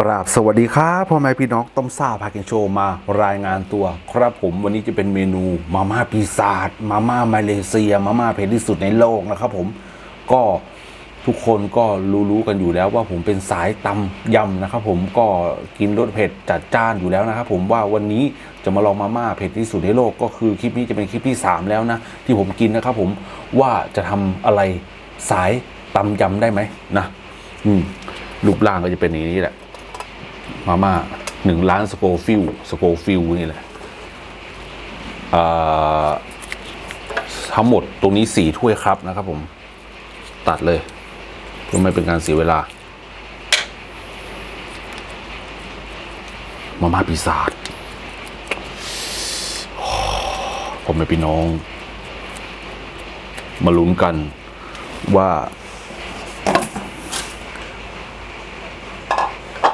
กราบสวัสดีครับพ่อแม่พี่น้องต้มซ่าพาเกนโชว์มารายงานตัว ครับผมวันนี้จะเป็นเมนูมาม่าปีศาจมาม่ามาเลเซีย มาม่าเผ็ดที่สุดในโลกนะครับผมก็ทุกคนก็รู้ๆกันอยู่แล้วว่าผมเป็นสายตำยำนะครับผมก็กินรสเผ็ดจัดจ้านอยู่แล้วนะครับผมว่าวันนี้จะมาลองมาม่าเผ็ดที่สุดในโลกก็คือคลิปนี้จะเป็นคลิปที่สามแล้วนะที่ผมกินนะครับผมว่าจะทำอะไรสายตำยำได้ไหมนะอืมรูปร่างก็จะเป็นอย่างนี้แหละ มาม่าหนึ่งล้านสโกฟิลสโกฟิลนี่แหละทั้งหมดตรงนี้สี่ถ้วยครับนะครับผม ตัดเลยเพื่อไม่เป็นการเสียเวลา มาม่าปีศาจผมไม่พี่น้อง มาลุ้นกันว่า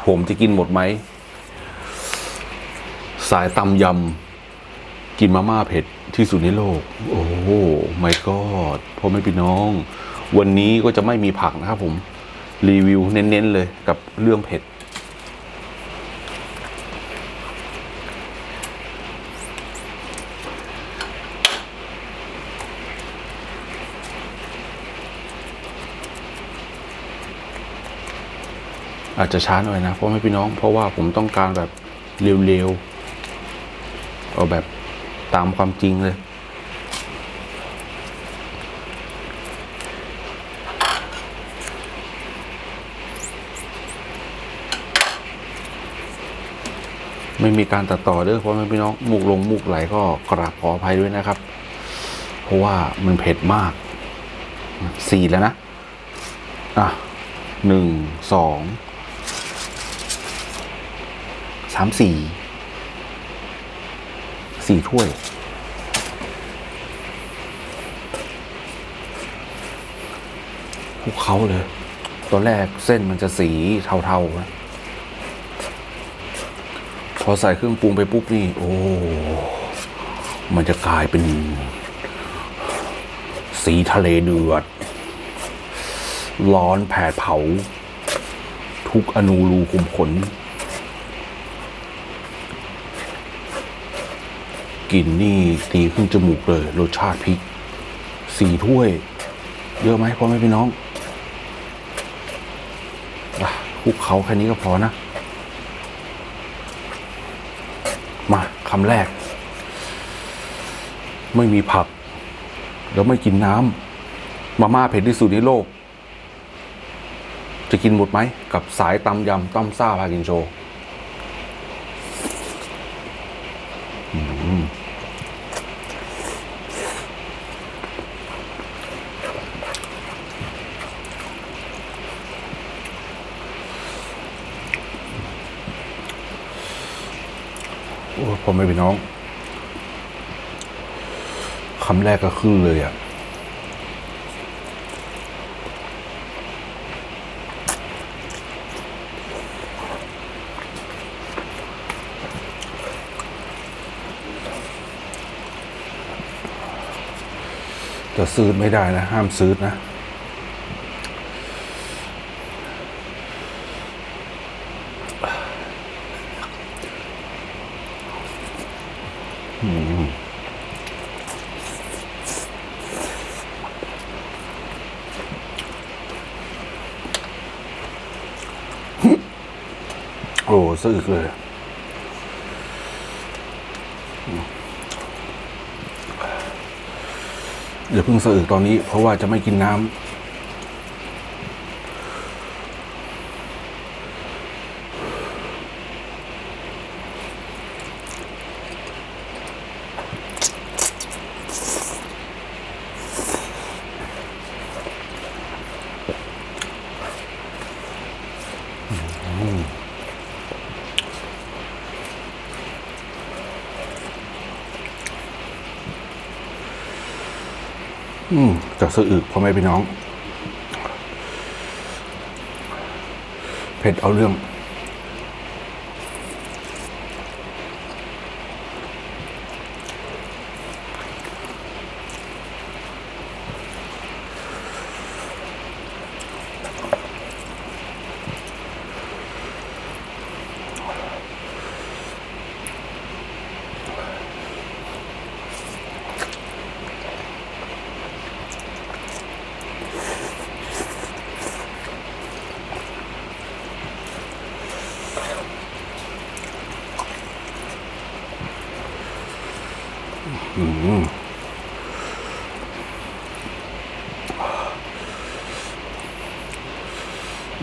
ผมจะกินหมดไหม สายตำยำกินมาม่าเผ็ดที่สุดในโลก โอ้โหไม่ก็พ่อไม่พี่น้อง วันนี้ก็จะไม่มีผักนะครับผม รีวิวเน้นๆเลยกับเรื่องเผ็ด อาจจะช้าหน่อยนะเพราะไม่พี่น้อง เพราะว่าผมต้องการแบบเร็วๆเอาแบบตามความจริงเลย ไม่มีการตัดต่อเด้อเพราะไม่พี่น้องมุกลงมุกไหลก็กราบขออภัยด้วยนะครับ เพราะว่ามันเผ็ดมากสี่แล้วนะ อะหนึ่งสอง สามสี่สี่ถ้วย พวกเขาเลย ตอนแรกเส้นมันจะสีเทาๆนะพอใส่เครื่องปรุงไปปุ๊บนี่ โอ้ มันจะกลายเป็น สีทะเลเดือด ร้อนแผดเผา ทุกอนูรูขุมขน กลิ่นนี่ตีขึ้นจมูกเลย รสชาติพริกสี่ถ้วย เยอะไหมพ่อแม่พี่น้องคลุกเขาแค่นี้ก็พอนะ มาคำแรก ไม่มีผัก แล้วไม่กินน้ำมาม่าเผ็ดที่สุดในโลก จะกินหมดไหม กับสายตำยำต้มซ่าพากินโชว์ โอ้ผมไม่เป็นน้องคำแรกก็คือเลยอะจะซื้อไม่ได้นะ ห้ามซื้อนะ โอ้ สะอึกเลยอย่าเพิ่งสะอึกตอนนี้ เพราะว่าจะไม่กินน้ำอืม จะสะอึกพ่อแม่พี่น้อง เผ็ดเอาเรื่อง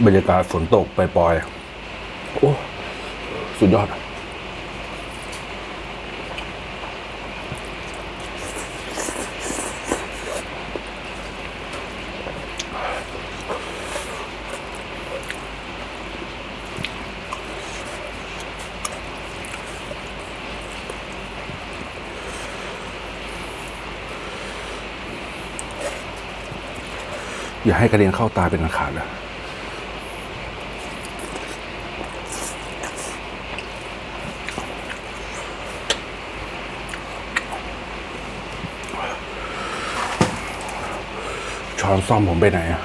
บรรยากาศฝนตกปล่อยๆโอ้ สุดยอด อย่าให้กระเด็นเข้าตาเป็นอันขาดเลยช้อนซ่อมผมไปไหนอะ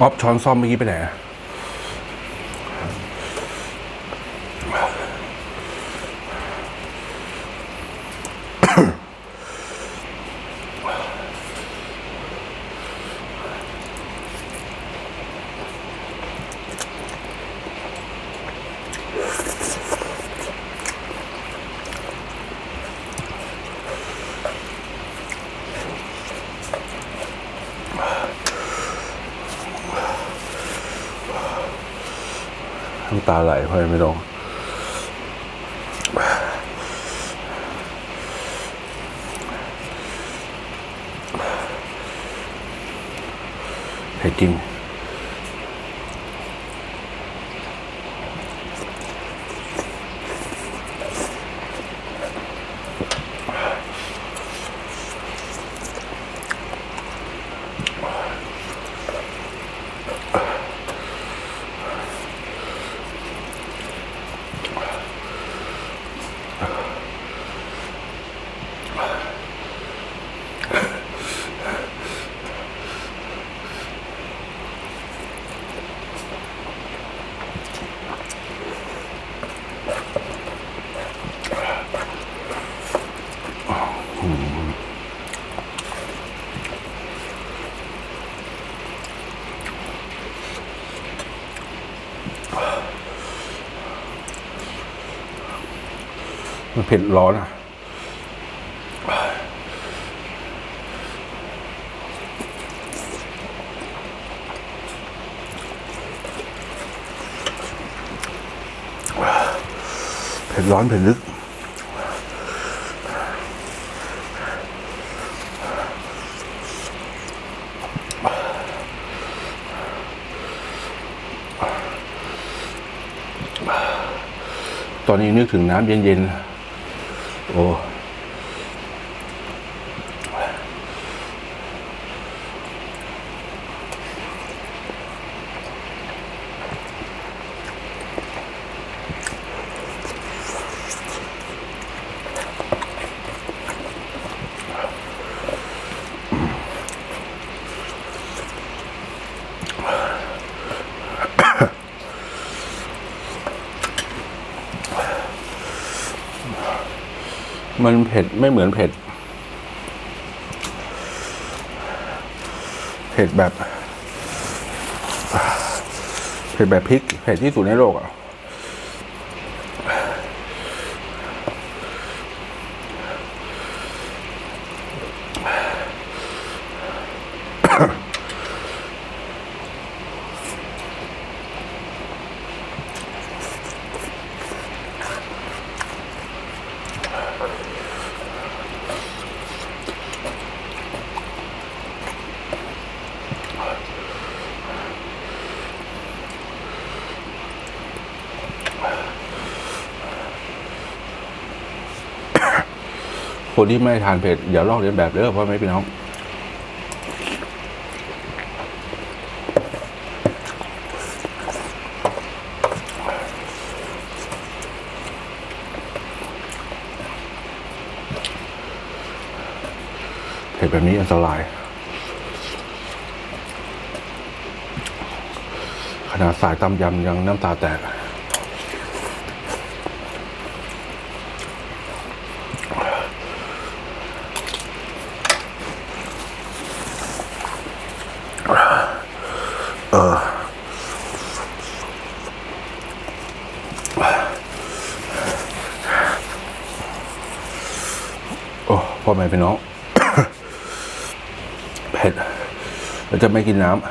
ออฟช้อนซ่อมเมื่อกี้ไปไหนอะ ตาไหลพ่อยไม่ลงไอติมริง มันเผ็ดร้อนอะ เผ็ดร้อนเผ็ดลึกตอนนี้นึกถึงน้ำเย็นๆ โมันเผ็ดไม่เหมือนเผ็ด เผ็ดแบบ เผ็ดแบบพริก เผ็ดที่สุดในโลกอะ คนที่ไม่ทานเผ็ดอย่าลอกเลียนแบบเด้อเพราะไม่พี่น้องเผ็ดแบบนี้อันตราย ขนาดสายตำยำยังน้ำตาแตก เพ่อแม่พี่น้อง เผ็ดเราจะไม่กินน้ำ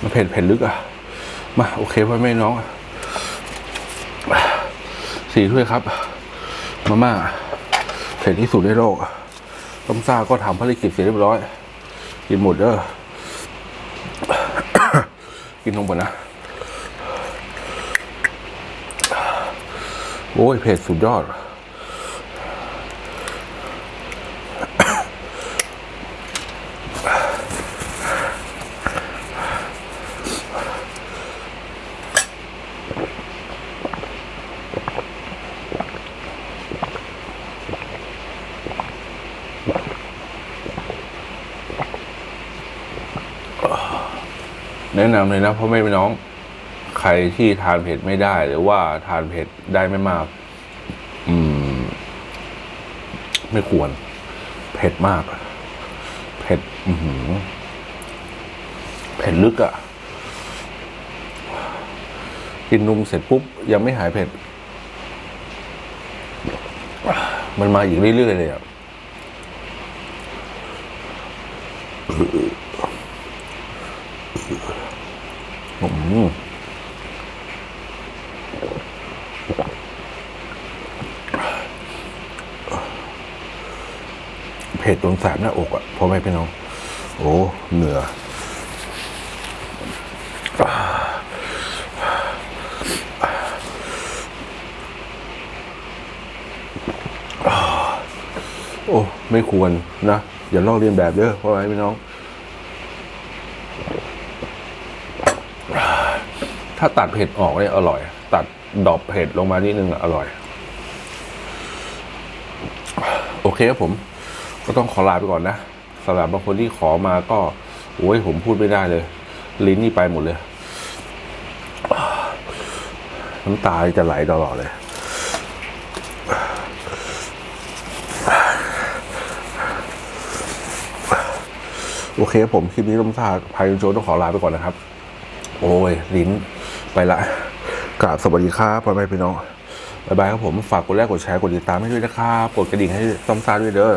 มันเผ็ดเผ็ดลึกอะ มา โอเคพ่อแม่น้องสี่ถ้วยครับ มาม่าเผ็ดที่สุดในโลกต้มซ่าก็ทำภารกิจเสร็จเรียบร้อย กินหมดเด้อกินลงหมดนะ โอ้ยเผ็ดสุดยอด แนะนำเลยนะพ่อแม่พี่น้อง ใครที่ทานเผ็ดไม่ได้ หรือว่าทานเผ็ดได้ไม่มาก อืม ไม่ควร เผ็ดมากเผ็ดอืเผ็ดลึกอะ่ะกินนมเสร็จปุ๊บ ยังไม่หายเผ็ด มันมาอีกเรื่อยๆเลยอะ่ะ เผ็ดจนแสบหน้าอกอะ่ะพ่อแม่พี่น้อง โอ้เหนื่อโอ้ ไม่ควรนะ อย่าลอกเลียนแบบเด้อพ่อแม่พี่น้อง ถ้าตัดเผ็ดออกเนี่ยอร่อย ตัดดอปเผ็ดลงมานิดนึงอร่อย โอเคครับผม ก็ต้องขอลาไปก่อนนะสำหรับบางคนที่ขอมาก็โอ้ยผมพูดไม่ได้เลย ลิ้นนี่ไปหมดเลย น้ำตาจะไหลตลอดเลยโอเคครับผม คลิปนี้ต้มซาพายโจต้องขอลาไปก่อนนะครับ โอ้ย ลิ้น ไปละกราบสวัสดีครับพ่อแม่พี่น้องบายบายครับผม ฝากกดไลค์กดแชร์กดติดตามให้ด้วยนะครับ กดกระดิ่งให้ซ้ำซ่าด้วยเด้อ